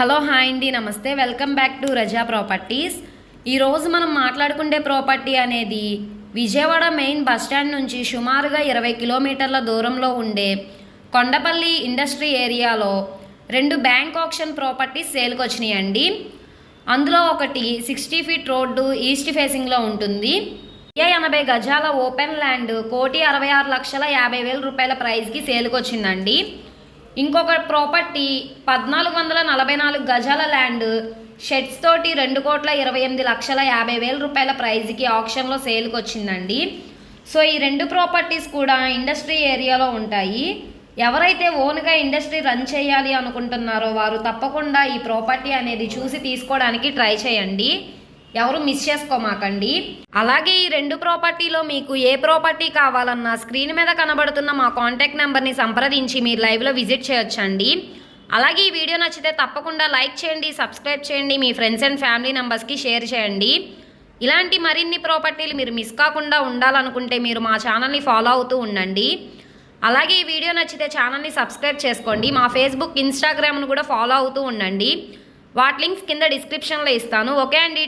Hello hi అండి నమస్తే. Welcome back to Raza properties. ఈరోజు మనం మాట్లాడుకునే ప్రాపర్టీ అనేది విజయవాడ మెయిన్ బస్ స్టాండ్ నుంచి సుమారుగా ఇరవై కిలోమీటర్ల దూరంలో ఉండే కొండపల్లి ఇండస్ట్రీ ఏరియాలో రెండు బ్యాంక్ ఆప్షన్ ప్రాపర్టీస్ సేల్కి వచ్చినాయండి. అందులో ఒకటి సిక్స్టీ ఫీట్ రోడ్డు ఈస్ట్ ఫేసింగ్లో ఉంటుంది. ఏ ఎనభై గజాల ఓపెన్ ల్యాండ్ కోటి అరవై ఆరు లక్షల యాభై వేల రూపాయల ప్రైస్కి సేల్కి వచ్చిందండి. ఇంకొక ప్రాపర్టీ పద్నాలుగు వందల నలభై నాలుగు గజాల ల్యాండ్. షెడ్స్ తోటి రెండు కోట్ల ఇరవై ఎనిమిది లక్షల యాభై వేల రూపాయల ప్రైజ్కి ఆప్షన్లో సేల్కి వచ్చిందండి సో ఈ రెండు ప్రాపర్టీస్ కూడా ఇండస్ట్రీ ఏరియాలో ఉంటాయి. ఎవరైతే ఓన్గా ఇండస్ట్రీ రన్ చేయాలి అనుకుంటున్నారో వారు తప్పకుండా ఈ ప్రాపర్టీ అనేది చూసి తీసుకోవడానికి ట్రై చేయండి. ఎవరు మిస్ చేసుకోమాకండి. అలాగే ఈ రెండు ప్రాపర్టీలో మీకు ఏ ప్రాపర్టీ కావాలన్నా స్క్రీన్ మీద కనబడుతున్న మా కాంటాక్ట్ నెంబర్ని సంప్రదించి మీరు లైవ్లో విజిట్ చేయొచ్చండి. అలాగే ఈ వీడియో నచ్చితే తప్పకుండా లైక్ చేయండి సబ్స్క్రైబ్ చేయండి మీ ఫ్రెండ్స్ అండ్ ఫ్యామిలీ మెంబర్స్కి షేర్ చేయండి. ఇలాంటి మరిన్ని ప్రాపర్టీలు మీరు మిస్ కాకుండా ఉండాలనుకుంటే మీరు మా ఛానల్ని ఫాలో అవుతూ ఉండండి. అలాగే ఈ వీడియో నచ్చితే ఛానల్ని సబ్స్క్రైబ్ చేసుకోండి మా ఫేస్బుక్ ఇన్స్టాగ్రామ్ను కూడా ఫాలో అవుతూ ఉండండి. వాటి లింక్స్ కింద డిస్క్రిప్షన్లో ఇస్తాను. ఓకే అండి